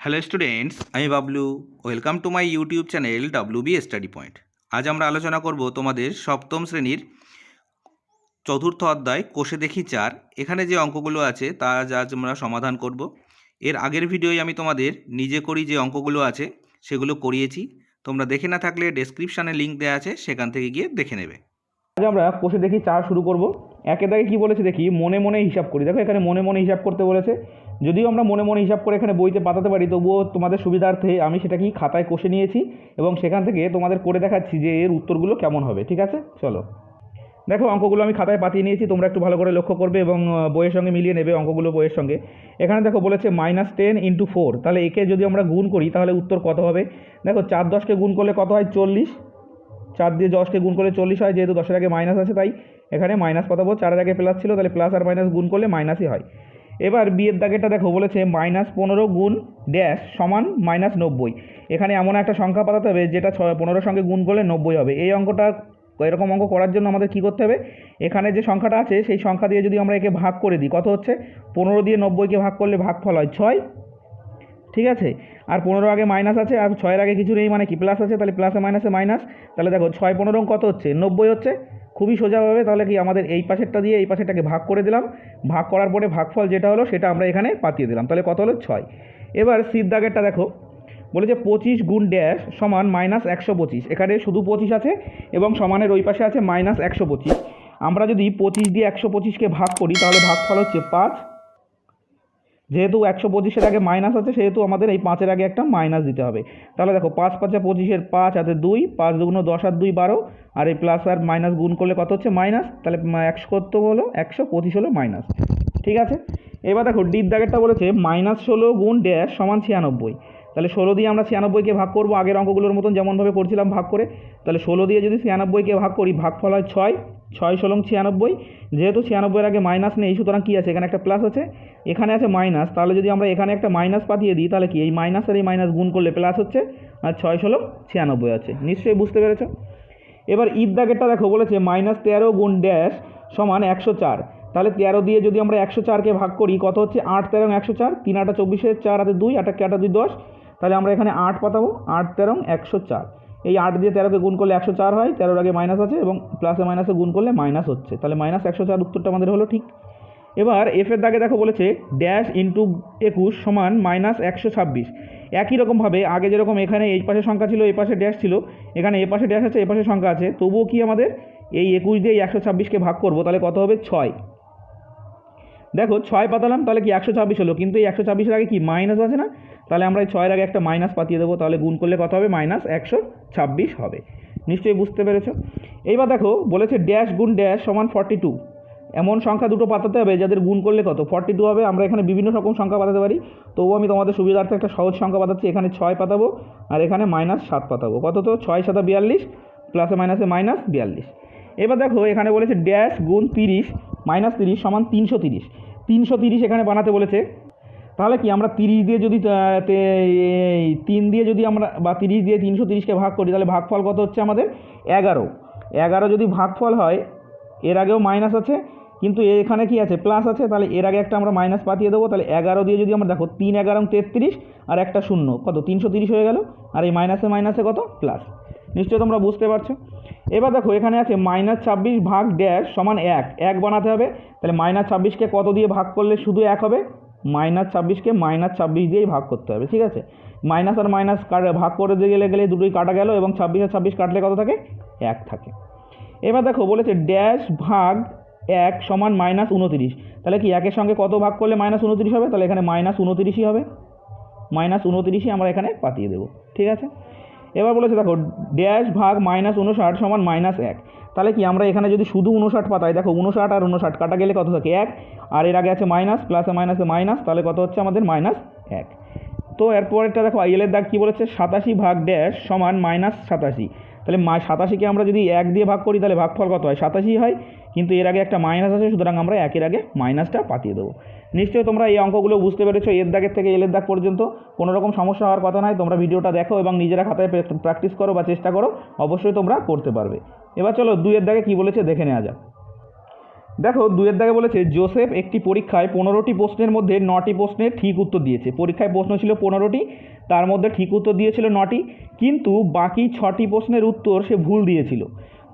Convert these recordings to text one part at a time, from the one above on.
Hello students আমি Bablu welcome to my YouTube channel W B study point আজ আমরা আলোচনা করব তোমাদের সপ্তম শ্রেণির চতুর্থ অধ্যায়, কোষে দেখি চার। এখানে যে অঙ্কগুলো আছে, তা আজ আজ আমরা সমাধান করব। এর আগের ভিডিওয় আমি তোমাদের নিজে করি যে অঙ্কগুলো আছে, সেগুলো করিয়েছি। তোমরা দেখে না থাকলে ডেসক্রিপশানে লিঙ্ক দেওয়া আছে, সেখান থেকে গিয়ে দেখে নেবে। আজ আমরা কোষে দেখি চার শুরু করব। একে দাগে কী বলেছে দেখি? মনে মনে হিসাব করি। দেখো, এখানে মনে মনে হিসাব করতে বলেছে। যদিও আমরা মনে মনে হিসাব করে এখানে বইতে পাতাতে পারি, তবুও তোমাদের সুবিধার্থে আমি সেটা কি খাতায় কষে নিয়েছি এবং সেখান থেকে তোমাদের করে দেখাচ্ছি যে এর উত্তরগুলো কেমন হবে, ঠিক আছে? চলো। দেখো, অঙ্কগুলো আমি খাতায় পাতিয়ে নিয়েছি, তোমরা একটু ভালো করে লক্ষ্য করবে এবং বইয়ের সঙ্গে মিলিয়ে নেবে অঙ্কগুলো বইয়ের সঙ্গে। এখানে দেখো বলেছে মাইনাস টেন ইন্টু ফোর তাহলে একে যদি আমরা গুণ করি, তাহলে উত্তর কত হবে? দেখো, চার দশকে গুণ করলে কত হয়? চল্লিশ। চার দিয়ে দশকে গুণ করলে চল্লিশ হয়, যেহেতু দশের আগে মাইনাস আছে, তাই এখানে মাইনাস পাতাবো। চারের আগে প্লাস ছিল, তাহলে প্লাস আর মাইনাস গুণ করলে মাইনাসই হয়। এবার বিয়ের দাগেরটা দেখো, বলেছে মাইনাস পনেরো গুণ ড্যাশ সমান মাইনাস নব্বই। এখানে এমন একটা সংখ্যা পাতাতে হবে, যেটা ছয় পনেরোর সঙ্গে গুণ করলে নব্বই হবে। এই অঙ্কটা এরকম অঙ্ক করার জন্য আমাদের কী করতে হবে? এখানে যে সংখ্যাটা আছে, সেই সংখ্যা দিয়ে যদি আমরা একে ভাগ করে দিই, কত হচ্ছে? পনেরো দিয়ে নব্বইকে ভাগ করলে ভাগফল হয় ছয়। ঠিক আছে? আর পনেরো আগে মাইনাস আছে, আর ছয়ের আগে কিছু নেই মানে কি? প্লাস আছে, তাহলে প্লাসে মাইনাসে মাইনাস। তাহলে দেখো, ছয় পনেরো কত হচ্ছে? নব্বই হচ্ছে। খুবই সোজাভাবে তাহলে কি আমাদের এই পাশেরটা দিয়ে এই পাশেরটাকে ভাগ করে দিলাম। ভাগ করার পরে ভাগফল যেটা হলো সেটা আমরা এখানে পাতিয়ে দিলাম। তাহলে কত হলো? ছয়। এবার সির দাগেরটা দেখো। বলে যে পঁচিশ গুণ ড্যাশ সমান মাইনাস একশো পঁচিশ। এখানে শুধু পঁচিশ আছে এবং সমানের ওই পাশে আছে মাইনাস একশো পঁচিশ। আমরা যদি পঁচিশ দিয়ে একশো পঁচিশকে ভাগ করি তাহলে ভাগফল হচ্ছে পাঁচ। যেহেতু একশো পঁচিশের আগে মাইনাস আছে, সেহেতু আমাদের এই পাঁচের আগে একটা মাইনাস দিতে হবে। তাহলে দেখো, পাঁচ পাঁচে পঁচিশের পাঁচ হাতে দুই, পাঁচ দুগুণ দশ আর দুই বারো, আর এই প্লাস আর মাইনাস গুণ করলে কত হচ্ছে মাইনাস তাহলে একশো কত হলো? একশো পঁচিশ হলো মাইনাস ঠিক আছে? এবার দেখো, ডিপ দাগেরটা বলেছে মাইনাস ষোলো গুণ ড্যাশ সমান ছিয়ানব্বই। তাহলে ষোলো দিয়ে আমরা ছিয়ানব্বইকে ভাগ করব, আগের অঙ্কগুলোর মতন যেমনভাবে করছিলাম ভাগ করে। তাহলে ষোলো দিয়ে যদি ছিয়ানব্বইকে ভাগ করি, ভাগফল হয় ছয় ছয় ষোলং ছিয়ানব্বই। যেহেতু ছিয়ানব্বইয়ের আগে মাইনাস নেই, সুতরাং কী আছে? এখানে একটা প্লাস আছে, এখানে আছে মাইনাস তাহলে যদি আমরা এখানে একটা মাইনাস পাঠিয়ে দিই, তাহলে কি? এই মাইনাস আর এই মাইনাস গুণ করলে প্লাস হচ্ছে, আর ছয় ষোলো ছিয়ানব্বই আছে। নিশ্চয়ই বুঝতে পেরেছ? এবার ঈদ দাগেরটা দেখো, বলেছে মাইনাস তেরো গুণ ড্যাশ সমান একশো চার। তাহলে তেরো দিয়ে যদি আমরা একশো চারকে ভাগ করি, কত হচ্ছে? আট তেরো একশো চার, তিন আটা চব্বিশের চার হাতে দুই আটাকে আটা দুই দশ। তাহলে আমরা এখানে আট পাতাবো, আট তেরো, একশো চার। এই আট দিয়ে তেরোকে গুণ করলে একশো চার হয়, তেরোর আগে মাইনাস আছে এবং প্লাসে মাইনাসে গুণ করলে মাইনাস হচ্ছে। তাহলে মাইনাস একশো চার উত্তরটা আমাদের হলো ঠিক। এবার এফের দাগে দেখো বলেছে ড্যাশ ইন্টু একুশ সমান মাইনাস একশো ছাব্বিশ। একই রকমভাবে আগে যেরকম এখানে এই পাশে সংখ্যা ছিল, এই পাশে ড্যাশ ছিল, এখানে এ পাশে ড্যাশ আছে, এ পাশে সংখ্যা আছে, তবুও কি আমাদের এই একুশ দিয়ে একশো ছাব্বিশকে ভাগ করব, তাহলে কত হবে? ছয়। দেখো, ছয় পাতালাম, তাহলে কি একশো ছাব্বিশ হলো? কিন্তু এই একশো ছাব্বিশের আগে কি মাইনাস আছে না? তাহলে আমরা এই ছয়ের আগে একটা মাইনাস পাতিয়ে দেবো, তাহলে গুণ করলে কত হবে? মাইনাস একশো ছাব্বিশ হবে। নিশ্চয়ই বুঝতে পেরেছ? এইবার দেখো, বলেছে ড্যাশ গুণ ড্যাশ সমান ফর্টি টু এমন সংখ্যা দুটো পাতাতে হবে, যাদের গুণ করলে কত? ফর্টি টু হবে, আমরা এখানে বিভিন্ন রকম সংখ্যা পাতাতে পারি। তবুও আমি তোমাদের সুবিধার্থে একটা সহজ সংখ্যা পাতাচ্ছি, এখানে ছয় পাতাবো, আর এখানে মাইনাস সাত পাতাবো। কত তো? ছয় সাতা বিয়াল্লিশ প্লাসে মাইনাসে মাইনাস বিয়াল্লিশ। এবার দেখো, এখানে বলেছে ড্যাশ গুণ তিরিশ মাইনাস তিরিশ সমান তিনশো তিরিশ। তিনশো তিরিশ এখানে বানাতে বলেছে তাহলে কি আমরা তিরিশ দিয়ে যদি তিন দিয়ে যদি আমরা, বা তিরিশ দিয়ে তিনশো তিরিশকে ভাগ করি, তাহলে ভাগফল কত হচ্ছে আমাদের? এগারো। এগারো যদি ভাগফল হয়, এর আগেও মাইনাস আছে, কিন্তু এখানে কি আছে? প্লাস আছে, তাহলে এর আগে একটা আমরা মাইনাস পাঠিয়ে দেবো, তাহলে এগারো দিয়ে যদি আমরা, দেখো, তিন, এগারো তেত্রিশ, আর একটা শূন্য। কত? তিনশো তিরিশ হয়ে গেল, আর এই মাইনাসে মাইনাসে কত? প্লাস নিশ্চয়ই তোমরা বুঝতে পারছ? এবার দেখো, এখানে আছে মাইনাস ছাব্বিশ ভাগ ড্যাশ সমান এক। এক বানাতে হবে, তাহলে মাইনাস ছাব্বিশকে কত দিয়ে ভাগ করলে শুধু এক হবে? মাইনাস ছাব্বিশকে মাইনাস ছাব্বিশ দিয়েই ভাগ করতে হবে, ঠিক আছে? মাইনাস আর মাইনাস ভাগ করে দিয়ে গেলে গেলে দুটোই কাটা গেল এবং ছাব্বিশ আর ছাব্বিশ কাটলে কত থাকে? এক থাকে। এবার দেখো, বলেছে ড্যাশ ভাগ এক সমান মাইনাস উনতিরিশ। তাহলে কি একের সঙ্গে কত ভাগ করলে মাইনাস উনতিরিশ হবে? তাহলে এখানে মাইনাস উনতিরিশই হবে। মাইনাস উনতিরিশই আমরা এখানে পাঠিয়ে দেবো, ঠিক আছে? এবার বলেছে দেখো, ড্যাশ ভাগ মাইনাস উনষাট সমান মাইনাস এক। তাহলে কি আমরা এখানে যদি শুধু উনষাট পাতাই, দেখো উনষাট আর উনষাট, কাটা গেলে কত থাকে? এক। আর এর আগে আছে মাইনাস প্লাসে মাইনাসে মাইনাস তাহলে কত হচ্ছে আমাদের? মাইনাস এক। তো এরপরেরটা দেখো আইএলের দাগ কী বলেছে? সাতাশি ভাগ ড্যাশ সমান মাইনাস সাতাশি। তাহলে সাতাশিকে আমরা যদি এক দিয়ে ভাগ করি, তাহলে ভাগফল কত হয়? সাতাশি হয়। কিন্তু এর আগে একটা মাইনাস আছে, সুতরাং আমরা একের আগে মাইনাসটা পাতিয়ে দেবো। নিশ্চয়ই তোমরা এই অঙ্কগুলো বুঝতে পেরেছ, এর দাগের থেকে এলের দাগ পর্যন্ত। কোনো রকম সমস্যা হওয়ার কথা নয়, তোমরা ভিডিওটা দেখো এবং নিজেরা খাতায় প্র্যাকটিস করো বা চেষ্টা করো, অবশ্যই তোমরা করতে পারবে। এবার চলো দুইয়ের দাগে কি বলেছে দেখে নেওয়া যাক। দেখো দুয়ের দাগে বলেছে, জোসেফ একটি পরীক্ষায় পনেরোটি প্রশ্নের মধ্যে নটি প্রশ্নের ঠিক উত্তর দিয়েছে। পরীক্ষায় প্রশ্ন ছিল পনেরোটি, তার মধ্যে ঠিক উত্তর দিয়েছিল নটি, কিন্তু বাকি ছটি প্রশ্নের উত্তর সে ভুল দিয়েছিল।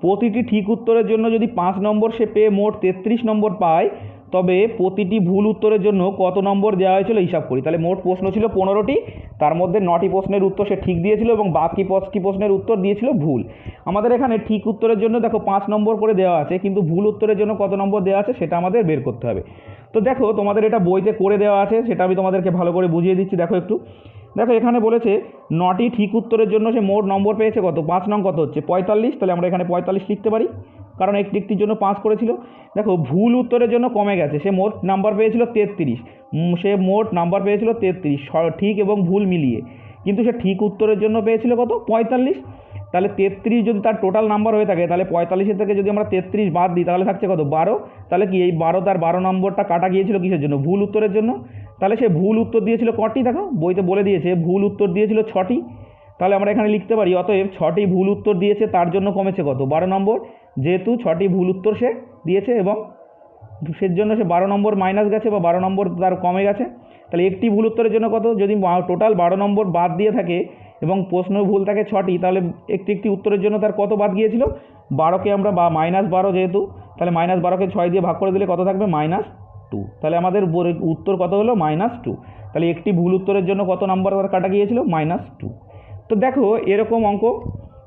প্রতিটি ঠিক উত্তরের জন্য যদি পাঁচ নম্বর সে পেয়ে মোট তেত্রিশ নম্বর পায় তবে প্রতিটি ভুল উত্তরের জন্য কত নম্বর দেওয়া হয়েছিল হিসাব করি। তাহলে মোট প্রশ্ন ছিল পনেরোটি, তার মধ্যে নটি প্রশ্নের উত্তর সে ঠিক দিয়েছিল এবং বাকি পাঁচটি প্রশ্নের উত্তর দিয়েছিল ভুল। আমাদের এখানে ঠিক উত্তরের জন্য দেখো পাঁচ নম্বর করে দেওয়া আছে, কিন্তু ভুল উত্তরের জন্য কত নম্বর দেওয়া আছে সেটা আমাদের বের করতে হবে। তো দেখো তোমাদের এটা বইতে করে দেওয়া আছে, সেটা আমি তোমাদেরকে ভালো করে বুঝিয়ে দিচ্ছি, দেখো একটু। দেখো এখানে বলেছে, নটি ঠিক উত্তরের জন্য সে মোট নম্বর পেয়েছে কত? পাঁচ নং কত হচ্ছে? পঁয়তাল্লিশ, তাহলে আমরা এখানে পঁয়তাল্লিশ লিখতে পারি। কারণ একটি একটির জন্য পাঁচ করেছিল। দেখো, ভুল উত্তরের জন্য কমে গেছে। সে মোট নাম্বার পেয়েছিল তেত্রিশ। সে মোট নাম্বার পেয়েছিল তেত্রিশ। ঠিক এবং ভুল মিলিয়ে। কিন্তু সে ঠিক উত্তরের জন্য পেয়েছিল কত? পঁয়তাল্লিশ। তাহলে তেত্রিশ যদি তার টোটাল নাম্বার হয়ে থাকে, তাহলে পঁয়তাল্লিশের থেকে যদি আমরা তেত্রিশ বাদ দিই, তাহলে থাকছে কত? বারো। তাহলে কি এই বারো তার বারো নম্বরটা কাটা গিয়েছিল কিসের জন্য? ভুল উত্তরের জন্য। তাহলে সে ভুল উত্তর দিয়েছিল কটি? দেখো, বইতে বলে দিয়েছে, ভুল উত্তর দিয়েছিল ছটি। তাহলে আমরা এখানে লিখতে পারি, অতএব ছটি ভুল উত্তর দিয়েছে, তার জন্য কমেছে কত? বারো নম্বর। যেহেতু ছটি ভুল উত্তর সে দিয়েছে এবং সের জন্য সে বারো নম্বর মাইনাস গেছে বা বারো নম্বর তার কমে গেছে, তাহলে একটি ভুল উত্তরের জন্য কত? যদি টোটাল বারো নম্বর বাদ দিয়ে থাকে এবং প্রশ্ন ভুল থাকে ছটি, তাহলে একটি একটি উত্তরের জন্য তার কত বাদ গিয়েছিল? বারোকে আমরা বা মাইনাস বারো যেহেতু, তাহলে মাইনাস বারোকে ছয় দিয়ে ভাগ করে দিলে কত থাকবে? মাইনাস টু তাহলে আমাদের উত্তর কত হলো? মাইনাস টু তাহলে একটি ভুল উত্তরের জন্য কত নাম্বার তার কাটা গিয়েছিল? মাইনাস টু তো দেখো এরকম অঙ্ক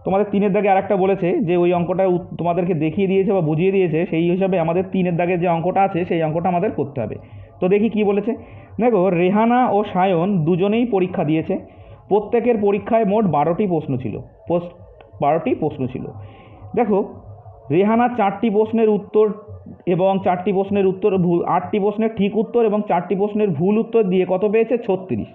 তোমাদের তিনের দাগে আরেকটা বলেছে যে ওই অঙ্কটা তোমাদেরকে দেখিয়ে দিয়েছে বা বুঝিয়ে দিয়েছে, সেই হিসাবে আমাদের তিনের দাগের যে অঙ্কটা আছে, সেই অঙ্কটা আমাদের করতে হবে। তো দেখি কি বলেছে। দেখো, রেহানা ও সায়ন দুজনেই পরীক্ষা দিয়েছে। প্রত্যেকের পরীক্ষায় মোট বারোটি প্রশ্ন ছিল। পোস্ট বারোটি প্রশ্ন ছিল। দেখো, রেহানা চারটি প্রশ্নের উত্তর এবং চারটি প্রশ্নের উত্তর ভুল আটটি প্রশ্নের ঠিক উত্তর এবং চারটি প্রশ্নের ভুল উত্তর দিয়ে কত পেয়েছে? ছত্রিশ।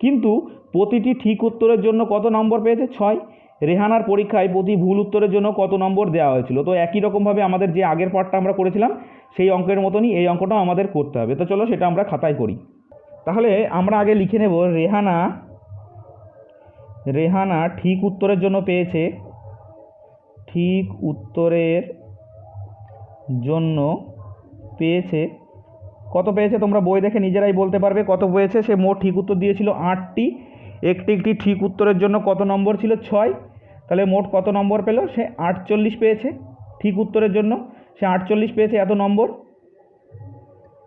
কিন্তু প্রতিটি ঠিক উত্তরের জন্য কত নম্বর পেয়েছে? ছয়। রেহানার পরীক্ষায় প্রতি ভুল উত্তরের জন্য কত নম্বর দেওয়া হয়েছিল? তো একই রকমভাবে আমাদের যে আগের পার্টটা আমরা করেছিলাম, সেই অঙ্কের মতনই এই অঙ্কটাও আমাদের করতে হবে। তো চলো সেটা আমরা খাতায় করি। তাহলে আমরা আগে লিখে নেব, রেহানা রেহানা ঠিক উত্তরের জন্য পেয়েছে। ঠিক উত্তরের জন্য পেয়েছে। কত পেয়েছে তোমরা বই দেখে নিজেরাই বলতে পারবে কত পেয়েছে সে মোট ঠিক উত্তর দিয়েছিল আটটি। একটি একটি ঠিক উত্তরের জন্য কত নম্বর ছিল? ছয়। তাহলে মোট কত নম্বর পেল? সে আটচল্লিশ পেয়েছে। ঠিক উত্তরের জন্য সে আটচল্লিশ পেয়েছে, এত নম্বর।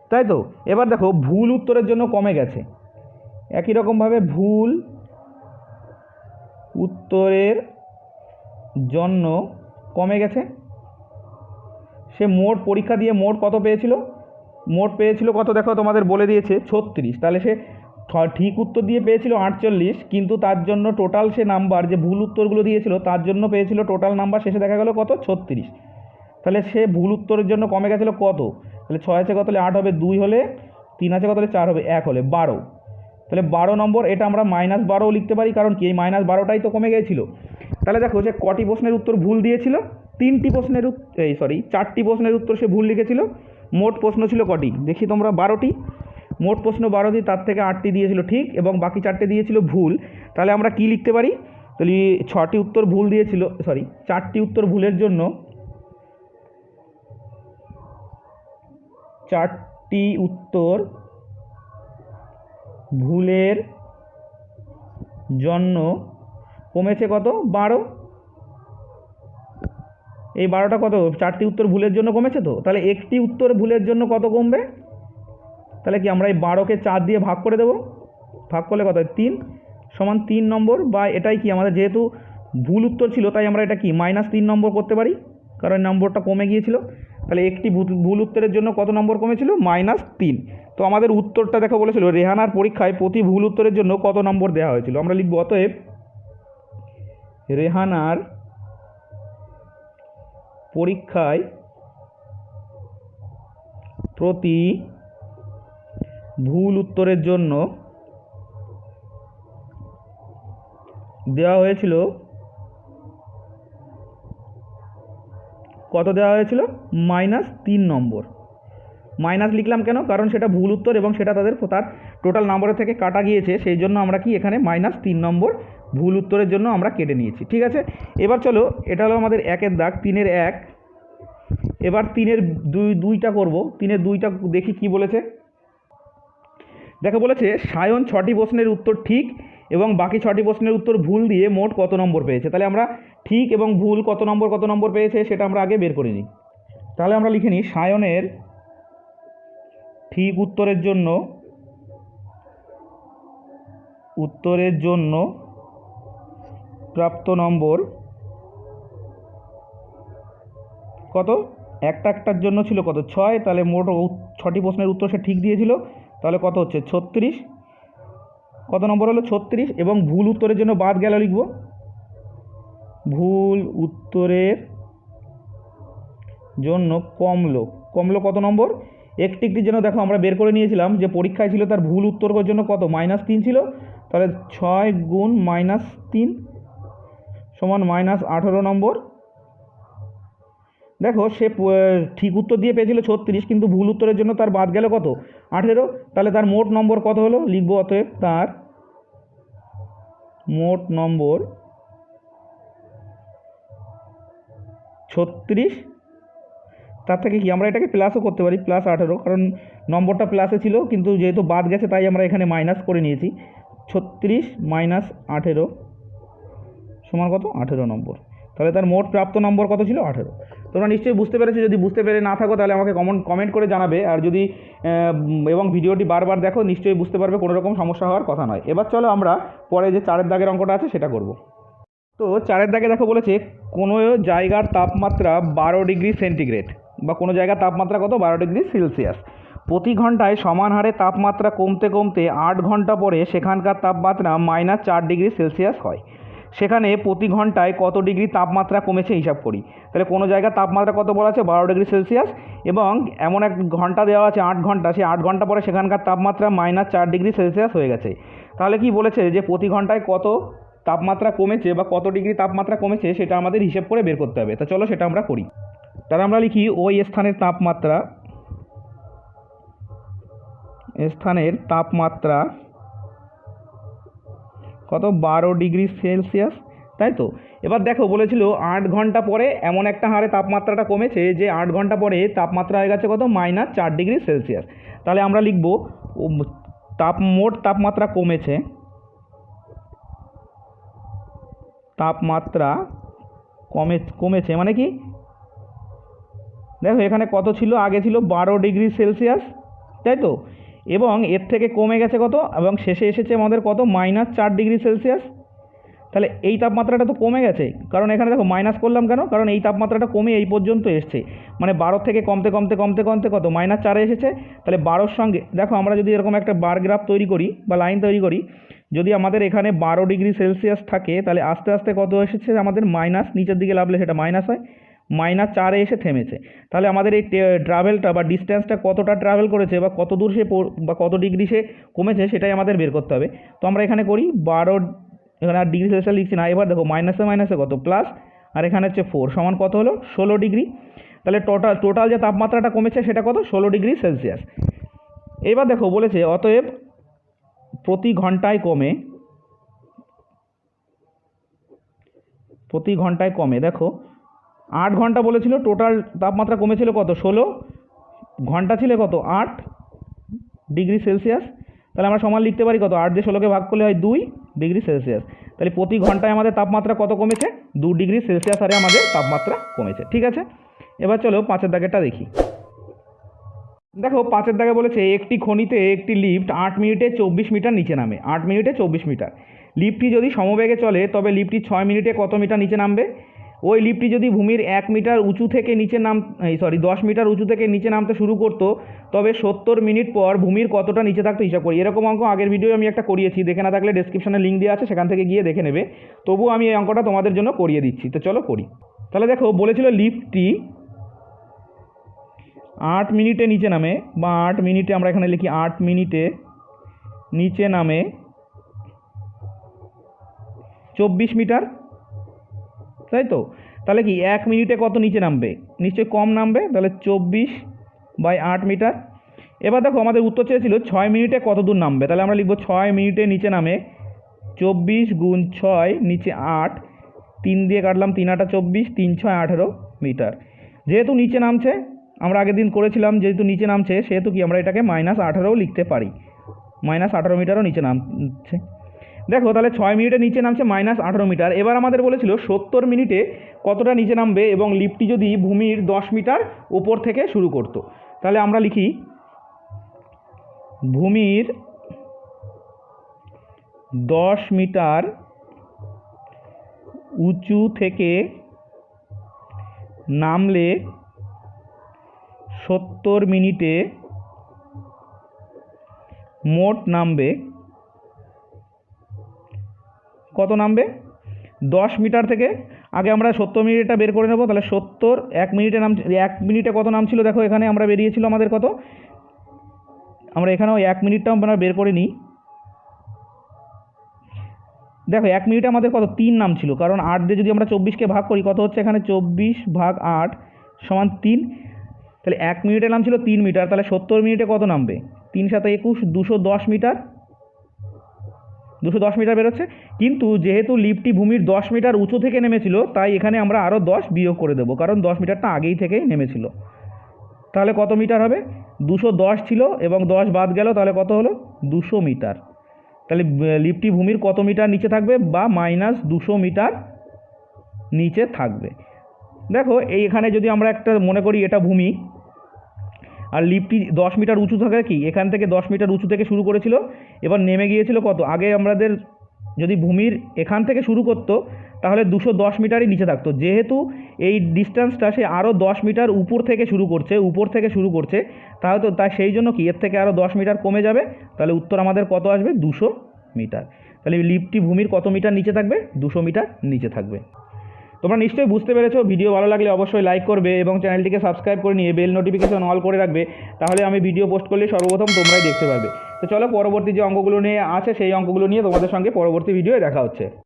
তাই তো? এবার দেখো, ভুল উত্তরের জন্য কমে গেছে। একই রকমভাবে ভুল উত্তরের জন্য কমে গেছে। সে মোট পরীক্ষা দিয়ে মোট কত পেয়েছিল? মোট পেয়েছিল কত? দেখো, তোমাদের বলে দিয়েছে ছত্রিশ। তাহলে সে ঠিক উত্তর দিয়ে পেয়েছিল আটচল্লিশ, কিন্তু তার জন্য টোটাল সে নাম্বার যে ভুল উত্তরগুলো দিয়েছিল, তার জন্য পেয়েছিল টোটাল নাম্বার শেষে দেখা গেল কত? ছত্রিশ। তাহলে সে ভুল উত্তরের জন্য কমে গেছিল কত? তাহলে ছয় আছে কত হলে আট হবে? দুই হলে তিন আছে কত হলে চার হবে? এক হলে বারো। তাহলে বারো নম্বর, এটা আমরা মাইনাস বারোও লিখতে পারি, কারণ কি? এই মাইনাস বারোটাই তো কমে গিয়েছিল তাহলে দেখো যে কটি প্রশ্নের উত্তর ভুল দিয়েছিল? তিনটি প্রশ্নের এই সরি চারটি প্রশ্নের উত্তর সে ভুল লিখেছিল। মোট প্রশ্ন ছিল কটি? দেখি তোমরা বারোটি। মোট প্রশ্ন বারোটি তার থেকে আটটি দিয়েছিল ঠিক এবং বাকি চারটে দিয়েছিল ভুল। তাহলে আমরা কি লিখতে পারি? তাহলে ছটি উত্তর ভুল দিয়েছিল সরি চারটি উত্তর ভুলের জন্য চারটি উত্তর ভুলের জন্য কমেছে কত? বারো। এই বারোটা কত? চারটি উত্তর ভুলের জন্য কমেছে তো? তাহলে একটি উত্তর ভুলের জন্য কত কমবে? তাহলে কি আমরা এই বারোকে চার দিয়ে ভাগ করে দেবো? ভাগ করলে কত? তিন সমান তিন নম্বর বা এটাই কি? আমাদের যেহেতু ভুল উত্তর ছিল, তাই আমরা এটা কি? মাইনাস তিন নম্বর করতে পারি? কারণ নম্বরটা কমে গিয়েছিল। তাহলে একটি ভুল উত্তরের জন্য কত নম্বর কমেছিল? মাইনাস তিন। তো আমাদের উত্তরটা দেখো বলেছিল, রেহানার পরীক্ষায় প্রতি ভুল উত্তরের জন্য কত নম্বর দেওয়া হয়েছিল? আমরা লিখব, অতএব রেহানার পরীক্ষায় প্রতি ভুল উত্তরের জন্য দেওয়া হয়েছিল, কত দেওয়া হয়েছিল? মাইনাস তিন নম্বর। মাইনাস লিখলাম কেন? কারণ সেটা ভুল উত্তর এবং সেটা তাদের তার টোটাল নম্বরের থেকে কাটা গিয়েছে, সেই জন্য আমরা কি এখানে মাইনাস তিন নম্বর ভুল উত্তরের জন্য আমরা কেটে নিয়েছি, ঠিক আছে? এবার চলো, এটা হলো আমাদের একের দাগ, তিনের এক। এবার তিনের দুই, দুইটা করব, তিনের দুইটা দেখি কি বলেছে। দেখো বলেছে, সায়ন ছটি প্রশ্নের উত্তর ঠিক এবং বাকি ছটি প্রশ্নের উত্তর ভুল দিয়ে মোট কত নম্বর পেয়েছে? তাহলে আমরা ঠিক এবং ভুল কত নম্বর কত নম্বর পেয়েছে সেটা আমরা আগে বের করে নিই। তাহলে আমরা লিখে নিই, সায়নের ঠিক উত্তরের জন্য উত্তরের জন্য প্রাপ্ত নম্বর কত? একটা একটার জন্য ছিল কত? ছয়, তাহলে মোট ছটি প্রশ্নের উত্তর সে ঠিক দিয়েছিল। তাহলে কত হচ্ছে? ছত্রিশ। কত নম্বর হলো? ছত্রিশ। এবং ভুল উত্তরের জন্য বাদ গেল লিখব। ভুল উত্তরের জন্য কমলো। কমলো কত নম্বর? একটি একটির জন্য দেখো আমরা বের করে নিয়েছিলাম যে পরীক্ষায় ছিল তার ভুল উত্তরের জন্য কত? মাইনাস তিন ছিল। তাহলে ছয় গুণ মাইনাস তিন সমান মাইনাস আঠেরো নম্বর। দেখো, সে ঠিক উত্তর দিয়ে পেয়েছিল ছত্রিশ, কিন্তু ভুল উত্তরের জন্য তার বাদ গেল কত? আঠেরো। তাহলে তার মোট নম্বর কত হলো? লিখব অতএব তার মোট নম্বর ছত্রিশ। তার থেকে কি? আমরা এটাকে প্লাসও করতে পারি প্লাস আঠেরো, কারণ নম্বরটা প্লাসে ছিল, কিন্তু যেহেতু বাদ গেছে, তাই আমরা এখানে মাইনাস করে নিয়েছি। ছত্রিশ মাইনাস আঠেরো সমান কত? আঠেরো নম্বর। তাহলে তার মোট প্রাপ্ত নম্বর কত ছিল? আঠেরো। তোমরা নিশ্চয়ই বুঝতে পেরেছ, যদি বুঝতে পেরে না থাকো তাহলে আমাকে কমেন্ট কমেন্ট করে জানাবে। আর যদি এবং ভিডিওটি বারবার দেখো, নিশ্চয়ই বুঝতে পারবে কোনো রকম সমস্যা হওয়ার কথা নয়। এবার চলো আমরা পরে যে চারের দাগের অঙ্কটা আছে সেটা করব। তো চারের দাগে দেখো বলেছে, কোনো জায়গার তাপমাত্রা বারো ডিগ্রি সেন্টিগ্রেড বা কোনো জায়গার তাপমাত্রা কত? বারো ডিগ্রি সেলসিয়াস। প্রতি ঘন্টায় সমান হারে তাপমাত্রা কমতে কমতে আট ঘণ্টা পরে সেখানকার তাপমাত্রা মাইনাস চার ডিগ্রি সেলসিয়াস হয়। সেখানে প্রতি ঘন্টায় কত ডিগ্রি তাপমাত্রা কমেছে হিসাব করি। তাহলে কোনো জায়গার তাপমাত্রা কত বলা আছে? বারো ডিগ্রি সেলসিয়াস এবং এমন এক ঘণ্টা দেওয়া আছে আট ঘণ্টা, সেই আট ঘণ্টা পরে সেখানকার তাপমাত্রা মাইনাস চার ডিগ্রি সেলসিয়াস হয়ে গেছে। তাহলে কি বলেছে যে প্রতি ঘন্টায় কত তাপমাত্রা কমেছে বা কত ডিগ্রি তাপমাত্রা কমেছে সেটা আমাদের হিসেব করে বের করতে হবে। তা চলো সেটা আমরা করি। তাহলে আমরা লিখি ওই স্থানের তাপমাত্রা স্থানের তাপমাত্রা কত? বারো ডিগ্রি সেলসিয়াস, তাই তো? এবার দেখো, বলেছিল আট ঘণ্টা পরে এমন একটা হারে তাপমাত্রাটা কমেছে যে আট ঘণ্টা পরে তাপমাত্রা হয়ে গেছে কত? মাইনাস চার ডিগ্রি সেলসিয়াস। তাহলে আমরা লিখব তাপ, মোট তাপমাত্রা কমেছে। তাপমাত্রা কমে, কমেছে মানে কি? দেখো, এখানে কত ছিল? আগে ছিল বারো ডিগ্রি সেলসিয়াস, তাই তো? এবং এর থেকে কমে গেছে কত? এবং শেষে এসেছে আমাদের কত? মাইনাস চার ডিগ্রি সেলসিয়াস তাহলে এই তাপমাত্রাটা তো কমে গেছে। কারণ এখানে দেখো মাইনাস করলাম কেন? কারণ এই তাপমাত্রাটা কমে এই পর্যন্ত এসছে। মানে বারো থেকে কমতে কমতে কমতে কমতে কত? মাইনাস চারে এসেছে। তাহলে বারোর সঙ্গে, দেখো আমরা যদি এরকম একটা বার গ্রাফ তৈরি করি বা লাইন তৈরি করি, যদি আমাদের এখানে বারো ডিগ্রি সেলসিয়াস থাকে, তাহলে আস্তে আস্তে কত এসেছে? আমাদের মাইনাস নিচের দিকে লাভলে সেটা মাইনাস হয়। মাইনাস চারে এসে থেমেছে। তাহলে আমাদের এই ট্রাভেলটা বা ডিস্টেন্সটা কতটা ট্রাভেল করেছে বা কত দূর সে বা কত ডিগ্রি সে কমেছে সেটাই আমাদের বের করতে হবে। তো আমরা এখানে করি বারো, এখানে আর ডিগ্রি সেলসিয়াস লিখছি না। এবার দেখো মাইনাসে মাইনাসে কত? প্লাস আর এখানে হচ্ছে ফোর সমান কত হলো? ষোলো ডিগ্রি তাহলে টোটাল টোটাল যে তাপমাত্রাটা কমেছে সেটা কত? ষোলো ডিগ্রি সেলসিয়াস এবার দেখো বলেছে, অতএব প্রতি ঘন্টায় কমে, প্রতি ঘন্টায় কমে, দেখো আট ঘণ্টা বলেছিল টোটাল তাপমাত্রা কমেছিল কত? ষোলো। ঘণ্টা ছিল কত? আট ডিগ্রি সেলসিয়াস। তাহলে আমরা সমান লিখতে পারি কত? আট দিয়ে ষোলোকে ভাগ করলে হয় দুই ডিগ্রি সেলসিয়াস। তাহলে প্রতি ঘন্টায় আমাদের তাপমাত্রা কত কমেছে? দু ডিগ্রি সেলসিয়াস হারে আমাদের তাপমাত্রা কমেছে, ঠিক আছে? এবার চলো পাঁচের দাগেরটা দেখি। দেখো, পাঁচের দাগে বলেছে, একটি খনিতে একটি লিফট আট মিনিটে চব্বিশ মিটার নিচে নামে। আট মিনিটে চব্বিশ মিটার। লিফটটি যদি সমবেগে চলে, তবে লিফটটি ছয় মিনিটে কত মিটার নিচে নামবে? ওই লিফটটি যদি ভূমির এক মিটার উঁচু থেকে নিচে নাম সরি দশ মিটার উঁচু থেকে নিচে নামতে শুরু করতো, তবে সত্তর মিনিট পর ভূমির কতটা নিচে থাকতো হিসাব করি। এরকম অঙ্ক আগের ভিডিও আমি একটা করিয়েছি, দেখে না থাকলে ডেসক্রিপশনে লিঙ্ক দেওয়া আছে, সেখান থেকে গিয়ে দেখে নেবে। তবুও আমি এই অঙ্কটা তোমাদের জন্য করিয়ে দিচ্ছি। তো চলো করি। তাহলে দেখো, বলেছিল লিফটটি আট মিনিটে নিচে নামে, বা আট মিনিটে আমরা এখানে লিখি আট মিনিটে নিচে নামে চব্বিশ মিটার তাই তো? তাহলে কি, এক মিনিটে কত নিচে নামবে? নিশ্চয়ই কম নামবে, তাহলে চব্বিশ বাই আট মিটার। এবার দেখো, আমাদের উত্তর চেয়েছিল ছয় মিনিটে কত দূর নামবে? তাহলে আমরা লিখব ছয় মিনিটে নিচে নামে চব্বিশ গুণ ছয় নিচে আট, তিন দিয়ে কাটলাম তিন আটা চব্বিশ, তিন ছয় আঠেরো মিটার। যেহেতু নিচে নামছে, আমরা আগের দিন করেছিলাম, যেহেতু নিচে নামছে, সেহেতু কি আমরা এটাকে মাইনাস আঠারোও লিখতে পারি। মাইনাস আঠেরো মিটারও নিচে নামছে। দেখো, তাহলে ছয় মিনিটে নিচে নামছে মাইনাস আঠারো মিটার। এবার আমাদের বলেছিল সত্তর মিনিটে কতটা নিচে নামবে এবং লিফটটি যদি ভূমির দশ মিটার উপর থেকে শুরু করতো। তাহলে আমরা লিখি, ভূমির দশ মিটার উঁচু থেকে নামলে সত্তর মিনিটে মোট নামবে কত নামবে? দশ মিটার থেকে। আগে আমরা সত্তর মিনিটটা বের করে নেব, তাহলে সত্তর, এক মিনিটে নাম, এক মিনিটে কত নাম ছিল? দেখো, এখানে আমরা বেরিয়েছিল আমাদের কত? আমরা এখানেও এক মিনিটটাও আমরা বের করে নিই। দেখো, এক মিনিটে আমাদের কত? তিন নাম ছিল, কারণ আট দিয়ে যদি আমরা চব্বিশকে ভাগ করি, কত হচ্ছে এখানে? চব্বিশ ভাগ আট সমান তিন। তাহলে এক মিনিটে নাম ছিল তিন মিটার, তাহলে সত্তর মিনিটে কত নামবে? তিন সাথে একুশ, দুশো দশ মিটার। দুশো দশ মিটার বেরোচ্ছে। কিন্তু যেহেতু লিফটটি ভূমির দশ মিটার উঁচু থেকে নেমেছিল, তাই এখানে আমরা আরও দশ বিয়োগ করে দেবো, কারণ দশ মিটারটা আগেই থেকেই নেমেছিল। তাহলে কত মিটার হবে? দুশো দশ ছিল এবং দশ বাদ গেল, তাহলে কত হলো? দুশো মিটার। তাহলে লিফটটি ভূমির কত মিটার নিচে থাকবে বা মাইনাস দুশো মিটার নিচে থাকবে? দেখো, এই এখানে যদি আমরা একটা মনে করি এটা ভূমি আর লিফটটি দশ মিটার উঁচু থাকে কি? এখান থেকে দশ মিটার উঁচু থেকে শুরু করেছিল। এবার নেমে গিয়েছিল কত? আগে আমাদের যদি ভূমির এখান থেকে শুরু করতো, তাহলে দুশো দশ মিটারই নিচে থাকতো। যেহেতু এই ডিস্টেন্সটা সে আরও দশ মিটার উপর থেকে শুরু করছে, উপর থেকে শুরু করছে, তাহলে তো তাই সেই জন্য কি? এর থেকে আরও দশ মিটার কমে যাবে। তাহলে উত্তর আমাদের কত আসবে? দুশো মিটার তাহলে লিফটটি ভূমির কত মিটার নিচে থাকবে? দুশো মিটার নিচে থাকবে। তোমরা নিশ্চয়ই বুঝতে পেরেছ, ভিডিও ভালো লাগলে অবশ্যই লাইক করবে এবং চ্যানেলটিকে সাবস্ক্রাইব করে নিয়ে বেল নোটিফিকেশন অল করে রাখবে, তাহলে আমি ভিডিও পোস্ট করলে সর্বপ্রথম তোমরাই দেখতে পাবে তো চলো পরবর্তী যে অঙ্কগুলো নিয়ে আছে, সেই অঙ্কগুলো নিয়ে তোমাদের সঙ্গে পরবর্তী ভিডিও দেখা হচ্ছে।